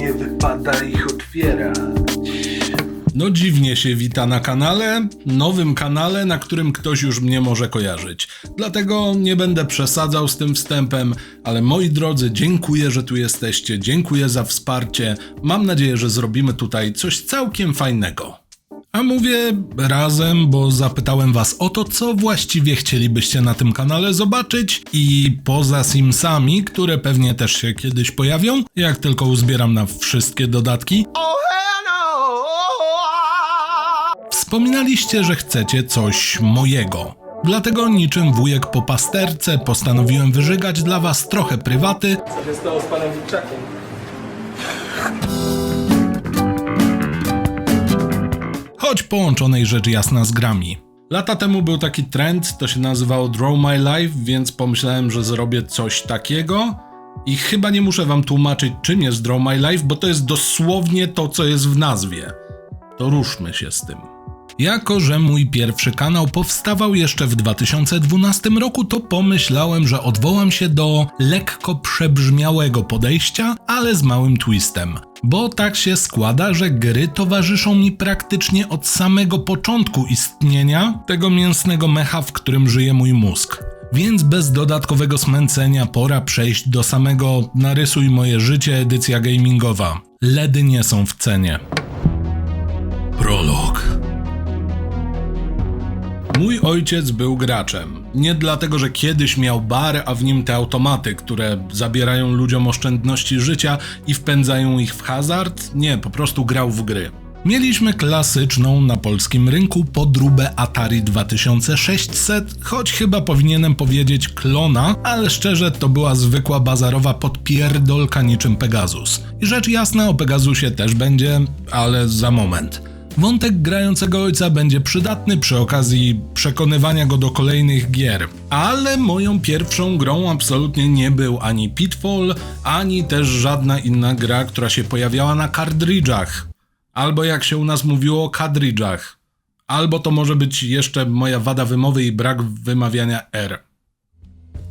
nie wypada ich otwierać. No dziwnie się wita na kanale, nowym kanale, na którym ktoś już mnie może kojarzyć. Dlatego nie będę przesadzał z tym wstępem, ale moi drodzy, dziękuję, że tu jesteście, dziękuję za wsparcie. Mam nadzieję, że zrobimy tutaj coś całkiem fajnego. A mówię razem, bo zapytałem was o to, co właściwie chcielibyście na tym kanale zobaczyć i poza Simsami, które pewnie też się kiedyś pojawią, jak tylko uzbieram na wszystkie dodatki, Wspominaliście, że chcecie coś mojego. Dlatego niczym wujek po pasterce postanowiłem wyżygać dla was trochę prywaty, Co się stało z panem Witczakiem? Choć połączonej rzecz jasna z grami. Lata temu był taki trend, to się nazywało Draw My Life, więc pomyślałem, że zrobię coś takiego. I chyba nie muszę wam tłumaczyć, czym jest Draw My Life, bo to jest dosłownie to, co jest w nazwie. To ruszmy się z tym. Jako, że mój pierwszy kanał powstawał jeszcze w 2012 roku, to pomyślałem, że odwołam się do lekko przebrzmiałego podejścia, ale z małym twistem. Bo tak się składa, że gry towarzyszą mi praktycznie od samego początku istnienia tego mięsnego mecha, w którym żyje mój mózg. Więc bez dodatkowego smęcenia pora przejść do samego narysuj moje życie edycja gamingowa. LEDy nie są w cenie. Prolog. Mój ojciec był graczem. Nie dlatego, że kiedyś miał bar, a w nim te automaty, które zabierają ludziom oszczędności życia i wpędzają ich w hazard. Nie, po prostu grał w gry. Mieliśmy klasyczną na polskim rynku podróbę Atari 2600, choć chyba powinienem powiedzieć klona, ale szczerze to była zwykła bazarowa podpierdolka niczym Pegasus. I rzecz jasna o Pegasusie też będzie, ale za moment. Wątek grającego ojca będzie przydatny przy okazji przekonywania go do kolejnych gier. Ale moją pierwszą grą absolutnie nie był ani Pitfall, ani też żadna inna gra, która się pojawiała na kartridżach. Albo jak się u nas mówiło, kadridżach. Albo to może być jeszcze moja wada wymowy i brak wymawiania R.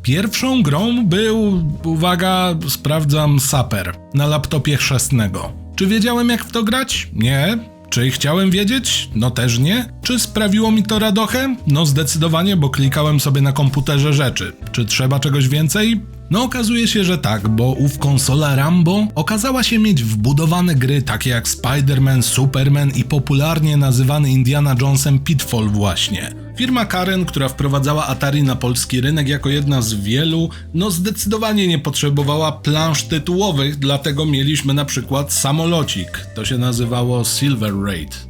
Pierwszą grą był, uwaga, sprawdzam Saper na laptopie chrzestnego. Czy wiedziałem jak w to grać? Nie. Czy chciałem wiedzieć? No też nie. Czy sprawiło mi to radochę? No zdecydowanie, bo klikałem sobie na komputerze rzeczy. Czy trzeba czegoś więcej? No okazuje się, że tak, bo ów konsola Rambo okazała się mieć wbudowane gry takie jak Spider-Man, Superman i popularnie nazywany Indiana Jonesem Pitfall właśnie. Firma Karen, która wprowadzała Atari na polski rynek jako jedna z wielu, no zdecydowanie nie potrzebowała plansz tytułowych, dlatego mieliśmy na przykład samolocik. To się nazywało Silver Raid.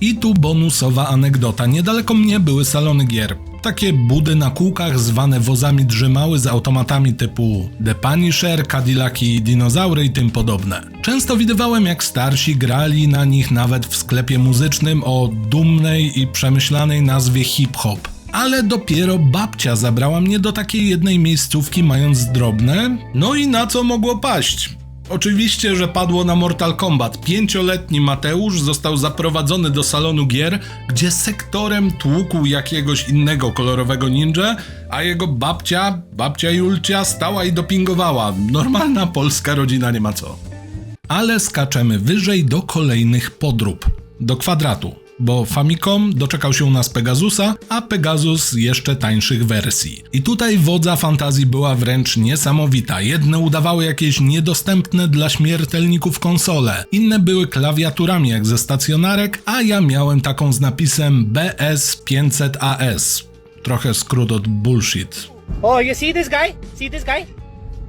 I tu bonusowa anegdota. Niedaleko mnie były salony gier. Takie budy na kółkach zwane wozami drzymały z automatami typu The Punisher, Cadillaki i dinozaury i tym podobne. Często widywałem jak starsi grali na nich nawet w sklepie muzycznym o dumnej i przemyślanej nazwie hip-hop. Ale dopiero babcia zabrała mnie do takiej jednej miejscówki mając drobne, no i na co mogło paść? Oczywiście, że padło na Mortal Kombat. Pięcioletni Mateusz został zaprowadzony do salonu gier, gdzie sektorem tłukł jakiegoś innego kolorowego ninja, a jego babcia, babcia Julcia, stała i dopingowała. Normalna polska rodzina nie ma co. Ale skaczemy wyżej do kolejnych podrób. Do kwadratu bo Famicom doczekał się u nas Pegasusa, a Pegasus jeszcze tańszych wersji. I tutaj wodza fantazji była wręcz niesamowita. Jedne udawały jakieś niedostępne dla śmiertelników konsole, inne były klawiaturami jak ze stacjonarek, a ja miałem taką z napisem BS500AS. Trochę skrót od bullshit. Oh, you see this guy? See this guy?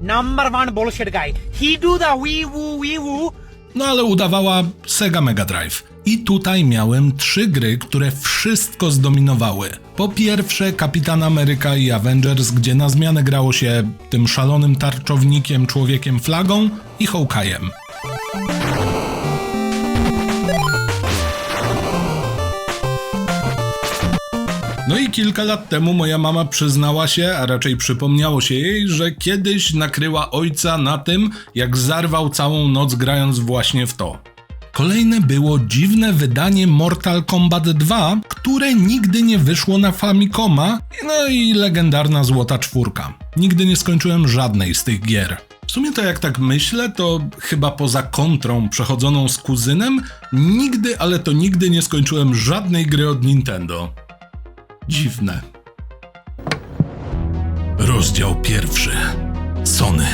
Number one bullshit guy. He do the wee woo wee woo. No ale udawała Sega Mega Drive. I tutaj miałem trzy gry, które wszystko zdominowały. Po pierwsze Kapitan Ameryka i Avengers, gdzie na zmianę grało się tym szalonym tarczownikiem, człowiekiem flagą i Hawkeye'em. No i kilka lat temu moja mama przyznała się, a raczej przypomniało się jej, że kiedyś nakryła ojca na tym, jak zarwał całą noc grając właśnie w to. Kolejne było dziwne wydanie Mortal Kombat 2, które nigdy nie wyszło na Famicoma, no i legendarna Złota Czwórka. Nigdy nie skończyłem żadnej z tych gier. W sumie to jak tak myślę, to chyba poza kontrą przechodzoną z kuzynem, nigdy, ale to nigdy nie skończyłem żadnej gry od Nintendo. Dziwne. Rozdział pierwszy. Sony.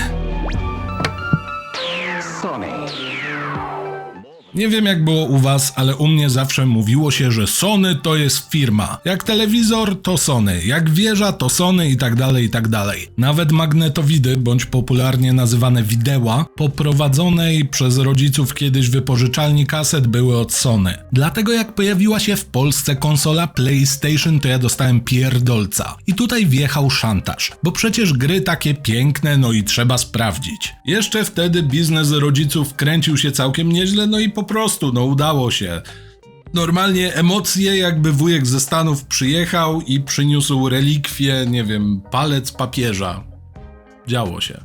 Nie wiem jak było u was, ale u mnie zawsze mówiło się, że Sony to jest firma. Jak telewizor to Sony, jak wieża to Sony i tak dalej, i tak dalej. Nawet magnetowidy, bądź popularnie nazywane wideła, poprowadzonej przez rodziców kiedyś wypożyczalni kaset były od Sony. Dlatego jak pojawiła się w Polsce konsola PlayStation, to ja dostałem pierdolca. I tutaj wjechał szantaż, bo przecież gry takie piękne, no i trzeba sprawdzić. Jeszcze wtedy biznes rodziców kręcił się całkiem nieźle, no i po prostu, no udało się. Normalnie emocje, jakby wujek ze Stanów przyjechał i przyniósł relikwie, nie wiem, palec papieża. Działo się.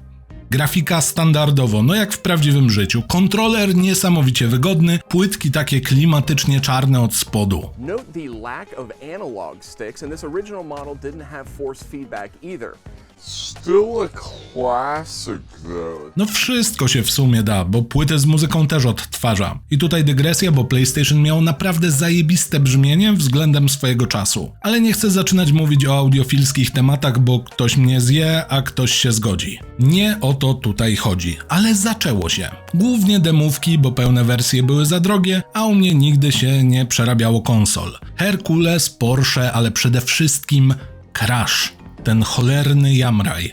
Grafika standardowo, no jak w prawdziwym życiu. Kontroler niesamowicie wygodny, płytki takie klimatycznie czarne od spodu. Note the lack of analog sticks, and this original model didn't have force feedback either. Still a classic, though. No wszystko się w sumie da, bo płytę z muzyką też odtwarza. I tutaj dygresja, bo PlayStation miał naprawdę zajebiste brzmienie względem swojego czasu. Ale nie chcę zaczynać mówić o audiofilskich tematach, bo ktoś mnie zje, a ktoś się zgodzi. Nie o to tutaj chodzi, ale zaczęło się. Głównie demówki, bo pełne wersje były za drogie, a u mnie nigdy się nie przerabiało konsol. Herkules, Porsche, ale przede wszystkim Crash. Ten cholerny jamraj.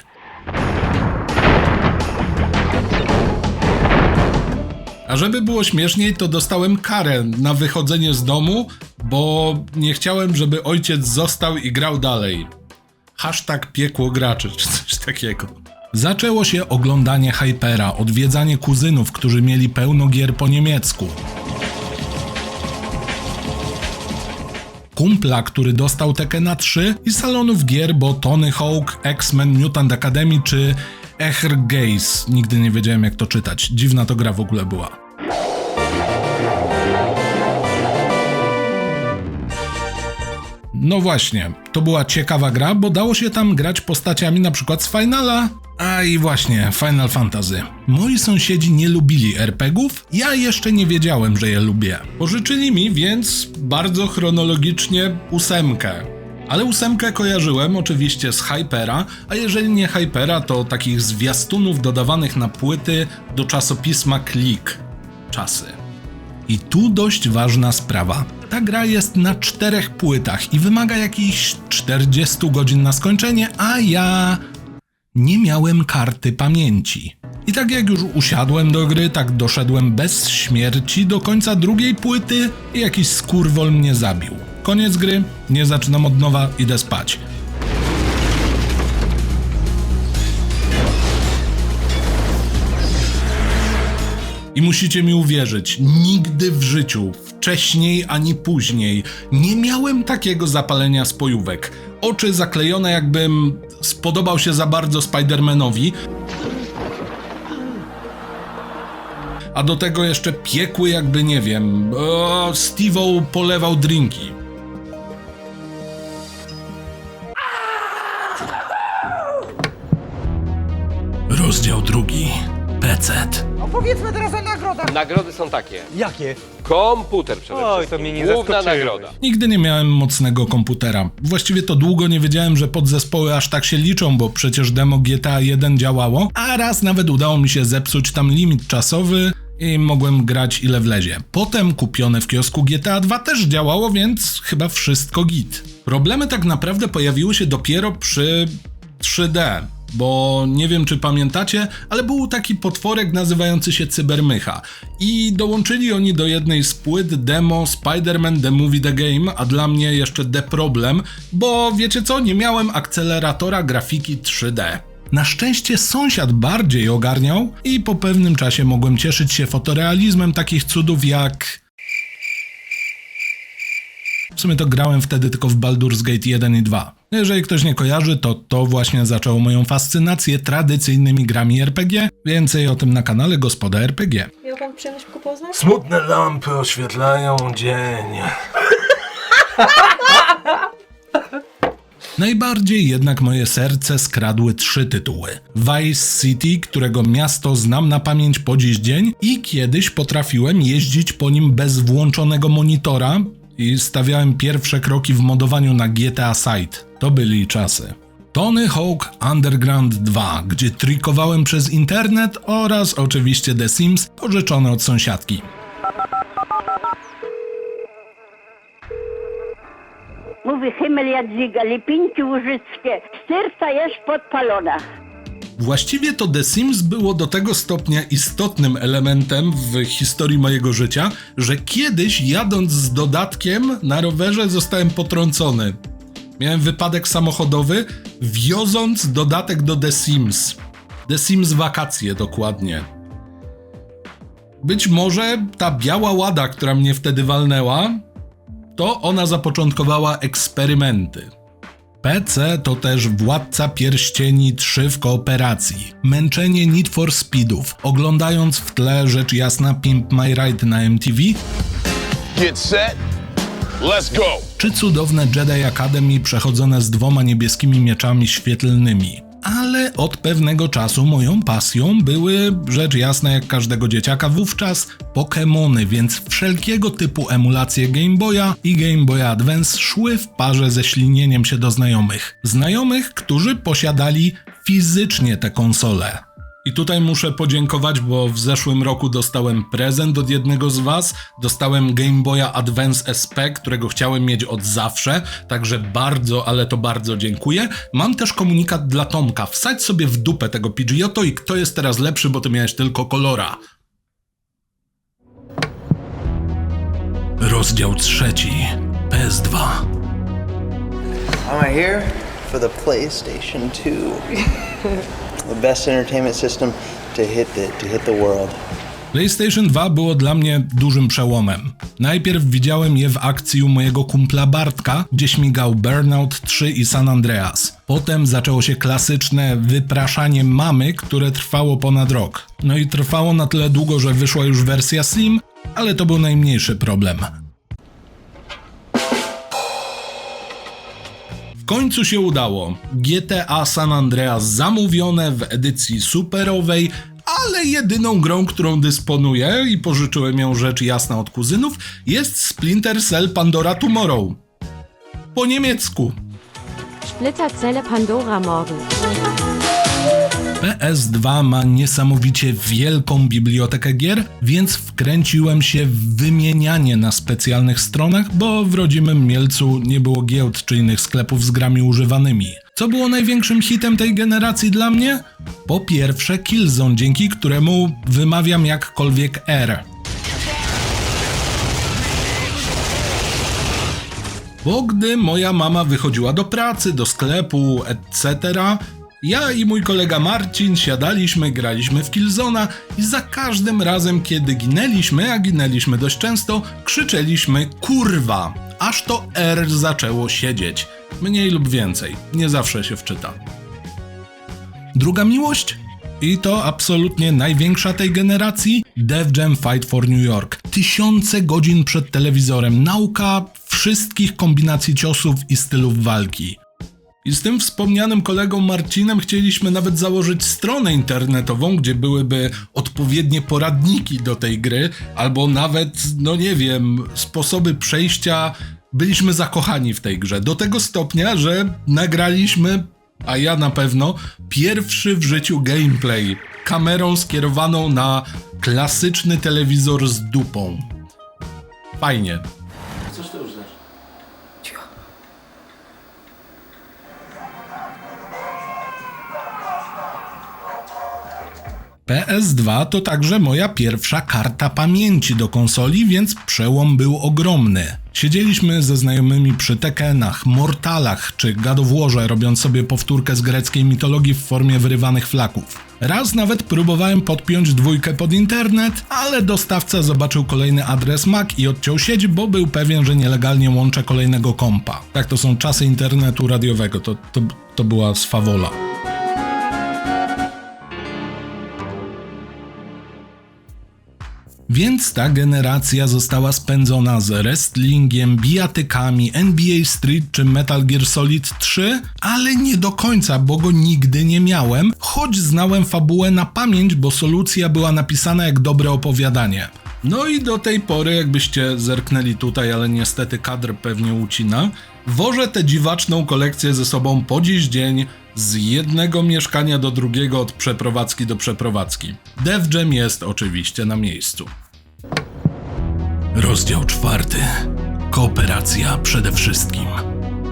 A żeby było śmieszniej, to dostałem karę na wychodzenie z domu, bo nie chciałem, żeby ojciec został i grał dalej. Hashtag piekło graczy, czy coś takiego. Zaczęło się oglądanie Hypera, odwiedzanie kuzynów, którzy mieli pełno gier po niemiecku. Kumpla, który dostał Tekena 3 i salonów gier, bo Tony Hawk, X-Men, Mutant Academy czy Echer Gaze. Nigdy nie wiedziałem jak to czytać. Dziwna to gra w ogóle była. No właśnie, to była ciekawa gra, bo dało się tam grać postaciami na przykład z Finala. A i właśnie, Final Fantasy. Moi sąsiedzi nie lubili RPGów, ja jeszcze nie wiedziałem, że je lubię. Pożyczyli mi więc bardzo chronologicznie ósemkę. Ale ósemkę kojarzyłem oczywiście z Hypera, a jeżeli nie Hypera, to takich zwiastunów dodawanych na płyty do czasopisma Klik. Czasy. I tu dość ważna sprawa. Ta gra jest na czterech płytach i wymaga jakichś 40 godzin na skończenie, a ja nie miałem karty pamięci. I tak jak już usiadłem do gry, tak doszedłem bez śmierci do końca drugiej płyty i jakiś skurwol mnie zabił. Koniec gry, nie zaczynam od nowa, idę spać. I musicie mi uwierzyć, nigdy w życiu, wcześniej ani później, nie miałem takiego zapalenia spojówek. Oczy zaklejone, jakbym spodobał się za bardzo Spidermanowi. A do tego jeszcze piekły, jakby nie wiem, o, Steve'o polewał drinki. Rozdział drugi. PC. Opowiedzmy teraz o nagrodach. Nagrody są takie. Jakie? Komputer przede Oj, wszystkim. to mnie nie Główna zaskoczyłeś. nagroda. Nigdy nie miałem mocnego komputera. Właściwie to długo nie wiedziałem, że podzespoły aż tak się liczą, bo przecież demo GTA 1 działało, a raz nawet udało mi się zepsuć tam limit czasowy i mogłem grać ile wlezie. Potem kupione w kiosku GTA 2 też działało, więc chyba wszystko git. Problemy tak naprawdę pojawiły się dopiero przy 3D. Bo nie wiem, czy pamiętacie, ale był taki potworek nazywający się Cybermycha. I dołączyli oni do jednej z płyt demo Spider-Man The Movie The Game, a dla mnie jeszcze The Problem, bo wiecie co, nie miałem akceleratora grafiki 3D. Na szczęście sąsiad bardziej ogarniał i po pewnym czasie mogłem cieszyć się fotorealizmem takich cudów jak w sumie to grałem wtedy tylko w Baldur's Gate 1 i 2. Jeżeli ktoś nie kojarzy, to to właśnie zaczęło moją fascynację tradycyjnymi grami RPG. Więcej o tym na kanale Gospoda RPG. Miał pan przyjemność go poznać? Smutne lampy oświetlają dzień. Najbardziej jednak moje serce skradły trzy tytuły. Vice City, którego miasto znam na pamięć po dziś dzień i kiedyś potrafiłem jeździć po nim bez włączonego monitora i stawiałem pierwsze kroki w modowaniu na GTA Site. To byli czasy. Tony Hawk Underground 2, gdzie trikowałem przez internet oraz oczywiście The Sims pożyczone od sąsiadki. Mówi Himmel Jadwiga, Lipinki Łużyckie, serca jest podpalona. Właściwie to The Sims było do tego stopnia istotnym elementem w historii mojego życia, że kiedyś jadąc z dodatkiem na rowerze zostałem potrącony. Miałem wypadek samochodowy, wioząc dodatek do The Sims. The Sims wakacje dokładnie. Być może ta biała łada, która mnie wtedy walnęła, to ona zapoczątkowała eksperymenty. PC to też Władca Pierścieni 3 w kooperacji, męczenie Need for Speedów, oglądając w tle rzecz jasna Pimp My Ride na MTV, Get set. Let's go. czy cudowne Jedi Academy przechodzone z dwoma niebieskimi mieczami świetlnymi. Ale od pewnego czasu moją pasją były, rzecz jasna jak każdego dzieciaka wówczas, Pokémony, więc wszelkiego typu emulacje Game Boya i Game Boy Advance szły w parze ze ślinieniem się do znajomych. Znajomych, którzy posiadali fizycznie te konsole. I tutaj muszę podziękować, bo w zeszłym roku dostałem prezent od jednego z Was. Dostałem Game Boya Advance SP, którego chciałem mieć od zawsze, także bardzo, ale to bardzo dziękuję. Mam też komunikat dla Tomka. Wsadź sobie w dupę tego Pidgeotto i kto jest teraz lepszy, bo ty miałeś tylko kolora. Rozdział trzeci. PS2. I'm here for the PlayStation 2. the best entertainment system to hit the to hit the world. PlayStation 2 było dla mnie dużym przełomem. Najpierw widziałem je w akcji u mojego kumpla Bartka, gdzie śmigał Burnout 3 i San Andreas. Potem zaczęło się klasyczne wypraszanie mamy, które trwało ponad rok. No i trwało na tyle długo, że wyszła już wersja Slim, ale to był najmniejszy problem. W końcu się udało. GTA San Andreas zamówione w edycji superowej, ale jedyną grą, którą dysponuję i pożyczyłem ją rzecz jasna od kuzynów, jest Splinter Cell Pandora Tomorrow. Po niemiecku. Splitterzelle Pandora morgen. PS2 ma niesamowicie wielką bibliotekę gier, więc wkręciłem się w wymienianie na specjalnych stronach, bo w rodzimym Mielcu nie było giełd czy innych sklepów z grami używanymi. Co było największym hitem tej generacji dla mnie? Po pierwsze Killzone, dzięki któremu wymawiam jakkolwiek R. Bo gdy moja mama wychodziła do pracy, do sklepu, etc., ja i mój kolega Marcin siadaliśmy, graliśmy w Killzona i za każdym razem, kiedy ginęliśmy, a ginęliśmy dość często, krzyczeliśmy kurwa, aż to R zaczęło siedzieć. Mniej lub więcej, nie zawsze się wczyta. Druga miłość? I to absolutnie największa tej generacji Def Jam Fight for New York. Tysiące godzin przed telewizorem, nauka wszystkich kombinacji ciosów i stylów walki. I z tym wspomnianym kolegą Marcinem chcieliśmy nawet założyć stronę internetową, gdzie byłyby odpowiednie poradniki do tej gry, albo nawet, no nie wiem, sposoby przejścia. Byliśmy zakochani w tej grze. Do tego stopnia, że nagraliśmy, a ja na pewno, pierwszy w życiu gameplay kamerą skierowaną na klasyczny telewizor z dupą. Fajnie. PS2 to także moja pierwsza karta pamięci do konsoli, więc przełom był ogromny. Siedzieliśmy ze znajomymi przy Tekkenach, Mortalach czy Warze, robiąc sobie powtórkę z greckiej mitologii w formie wyrywanych flaków. Raz nawet próbowałem podpiąć dwójkę pod internet, ale dostawca zobaczył kolejny adres MAC i odciął sieć, bo był pewien, że nielegalnie łączę kolejnego kompa. Tak to są czasy internetu radiowego, to, to, to była swawola. Więc ta generacja została spędzona z wrestlingiem, bijatykami, NBA Street czy Metal Gear Solid 3, ale nie do końca, bo go nigdy nie miałem, choć znałem fabułę na pamięć, bo solucja była napisana jak dobre opowiadanie. No i do tej pory, jakbyście zerknęli tutaj, ale niestety kadr pewnie ucina, wożę tę dziwaczną kolekcję ze sobą po dziś dzień z jednego mieszkania do drugiego, od przeprowadzki do przeprowadzki. Def Jam jest oczywiście na miejscu. Rozdział czwarty. Kooperacja przede wszystkim.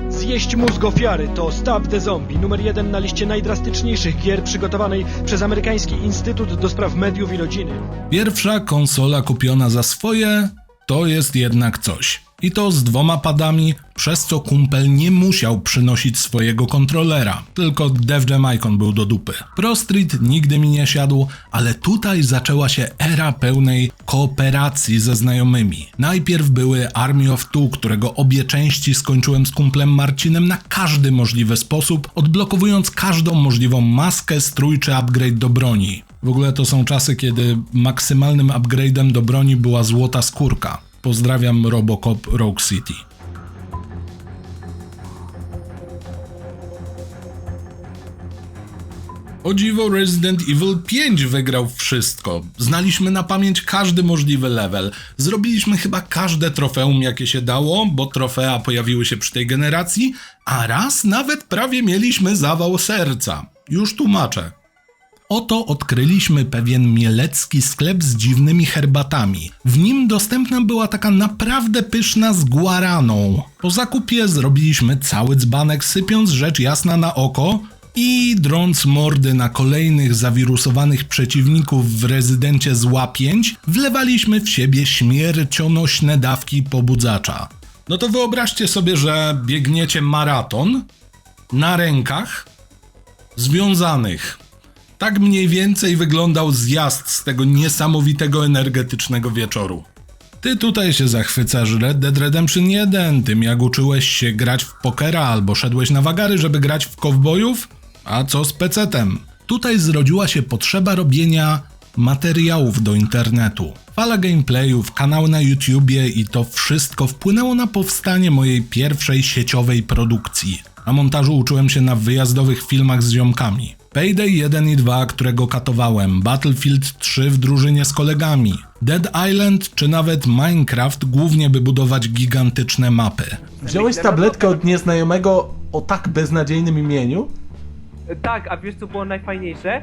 Zjeść mózg ofiary to Stop the Zombie, numer jeden na liście najdrastyczniejszych gier przygotowanej przez amerykański Instytut do Spraw Mediów i Rodziny. Pierwsza konsola kupiona za swoje to jest jednak coś. I to z dwoma padami, przez co kumpel nie musiał przynosić swojego kontrolera, tylko Def Jam Icon był do dupy. Pro Street nigdy mi nie siadł, ale tutaj zaczęła się era pełnej kooperacji ze znajomymi. Najpierw były Army of Two, którego obie części skończyłem z kumplem Marcinem na każdy możliwy sposób, odblokowując każdą możliwą maskę, strój czy upgrade do broni. W ogóle to są czasy, kiedy maksymalnym upgrade'em do broni była złota skórka. Pozdrawiam Robocop Rogue City. O dziwo Resident Evil 5 wygrał wszystko. Znaliśmy na pamięć każdy możliwy level. Zrobiliśmy chyba każde trofeum jakie się dało, bo trofea pojawiły się przy tej generacji, a raz nawet prawie mieliśmy zawał serca. Już tłumaczę. Oto odkryliśmy pewien mielecki sklep z dziwnymi herbatami. W nim dostępna była taka naprawdę pyszna z guaraną. Po zakupie zrobiliśmy cały dzbanek, sypiąc rzecz jasna na oko i drąc mordy na kolejnych zawirusowanych przeciwników w rezydencie zła 5, wlewaliśmy w siebie śmiercionośne dawki pobudzacza. No to wyobraźcie sobie, że biegniecie maraton na rękach związanych. Tak mniej więcej wyglądał zjazd z tego niesamowitego energetycznego wieczoru. Ty tutaj się zachwycasz Red Dead Redemption 1, tym jak uczyłeś się grać w pokera albo szedłeś na wagary, żeby grać w kowbojów? A co z pecetem? Tutaj zrodziła się potrzeba robienia materiałów do internetu. Fala gameplayów, kanał na YouTubie i to wszystko wpłynęło na powstanie mojej pierwszej sieciowej produkcji. Na montażu uczyłem się na wyjazdowych filmach z ziomkami. Payday 1 i 2, którego katowałem, Battlefield 3 w drużynie z kolegami, Dead Island czy nawet Minecraft głównie by budować gigantyczne mapy. Wziąłeś tabletkę od nieznajomego o tak beznadziejnym imieniu? Tak, a wiesz co było najfajniejsze?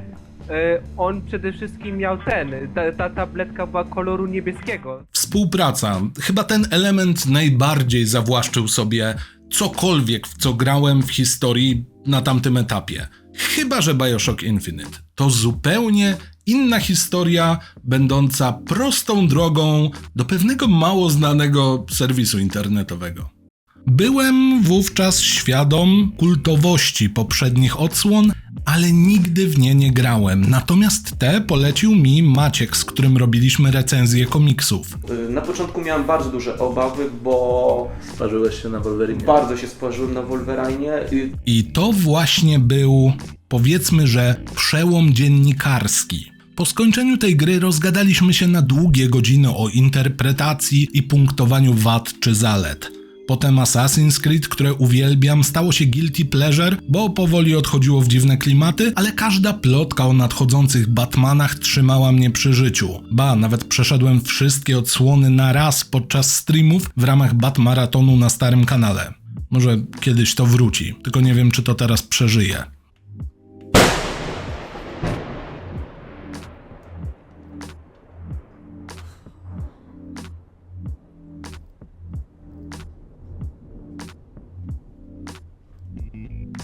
E, on przede wszystkim miał ten, ta, ta tabletka była koloru niebieskiego. Współpraca. Chyba ten element najbardziej zawłaszczył sobie cokolwiek, w co grałem w historii na tamtym etapie. Chyba, że Bioshock Infinite. To zupełnie inna historia, będąca prostą drogą do pewnego mało znanego serwisu internetowego. Byłem wówczas świadom kultowości poprzednich odsłon, ale nigdy w nie nie grałem. Natomiast te polecił mi Maciek, z którym robiliśmy recenzję komiksów. Na początku miałem bardzo duże obawy, bo Sparzyłeś się na Wolverine. bardzo się sparzyłem na Wolverine. i I to właśnie był, powiedzmy, że przełom dziennikarski. Po skończeniu tej gry rozgadaliśmy się na długie godziny o interpretacji i punktowaniu wad czy zalet. Potem Assassin's Creed, które uwielbiam, stało się guilty pleasure, bo powoli odchodziło w dziwne klimaty, ale każda plotka o nadchodzących Batmanach trzymała mnie przy życiu. Ba, nawet przeszedłem wszystkie odsłony na raz podczas streamów w ramach Batmaratonu na starym kanale. Może kiedyś to wróci, tylko nie wiem, czy to teraz przeżyje.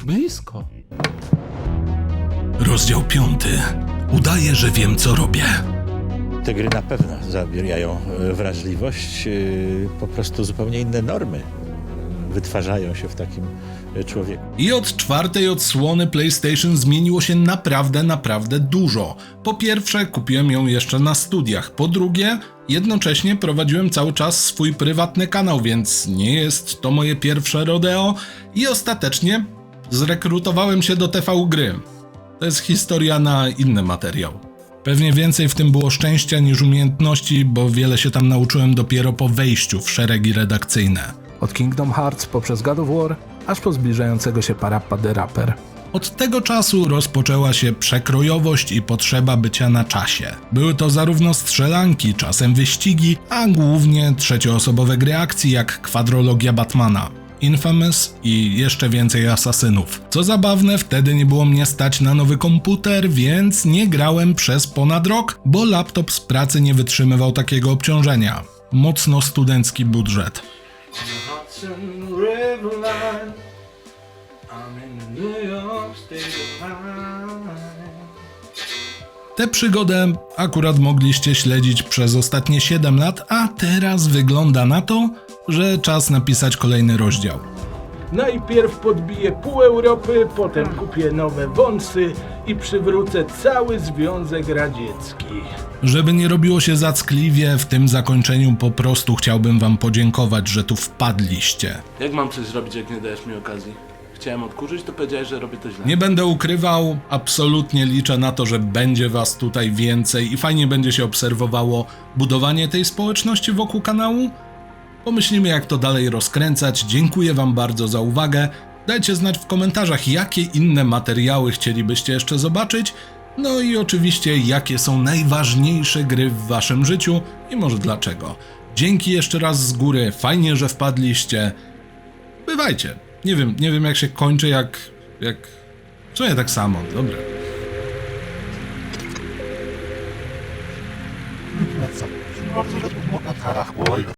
Blisko. Rozdział 5. Udaję, że wiem, co robię. Te gry na pewno zabierają e, wrażliwość, e, po prostu zupełnie inne normy wytwarzają się w takim e, człowieku. I od czwartej odsłony PlayStation zmieniło się naprawdę, naprawdę dużo. Po pierwsze, kupiłem ją jeszcze na studiach. Po drugie, jednocześnie prowadziłem cały czas swój prywatny kanał, więc nie jest to moje pierwsze rodeo. I ostatecznie zrekrutowałem się do TV Gry. To jest historia na inny materiał. Pewnie więcej w tym było szczęścia niż umiejętności, bo wiele się tam nauczyłem dopiero po wejściu w szeregi redakcyjne. Od Kingdom Hearts poprzez God of War, aż po zbliżającego się Parappa the Rapper. Od tego czasu rozpoczęła się przekrojowość i potrzeba bycia na czasie. Były to zarówno strzelanki, czasem wyścigi, a głównie trzecioosobowe gry akcji jak kwadrologia Batmana. Infamous i jeszcze więcej asasynów. Co zabawne, wtedy nie było mnie stać na nowy komputer, więc nie grałem przez ponad rok, bo laptop z pracy nie wytrzymywał takiego obciążenia. Mocno studencki budżet. Tę przygodę akurat mogliście śledzić przez ostatnie 7 lat, a teraz wygląda na to, że czas napisać kolejny rozdział. Najpierw podbiję pół Europy, potem kupię nowe wąsy i przywrócę cały Związek Radziecki. Żeby nie robiło się zackliwie, w tym zakończeniu po prostu chciałbym wam podziękować, że tu wpadliście. Jak mam coś zrobić, jak nie dajesz mi okazji? Chciałem odkurzyć, to powiedziałeś, że robię to źle. Nie będę ukrywał, absolutnie liczę na to, że będzie was tutaj więcej i fajnie będzie się obserwowało budowanie tej społeczności wokół kanału. Pomyślimy, jak to dalej rozkręcać. Dziękuję wam bardzo za uwagę. Dajcie znać w komentarzach, jakie inne materiały chcielibyście jeszcze zobaczyć. No i oczywiście, jakie są najważniejsze gry w waszym życiu i może dlaczego. Dzięki jeszcze raz z góry, fajnie, że wpadliście. Bywajcie. Nie wiem, nie wiem jak się kończy, jak... jak... W sumie tak samo, dobra.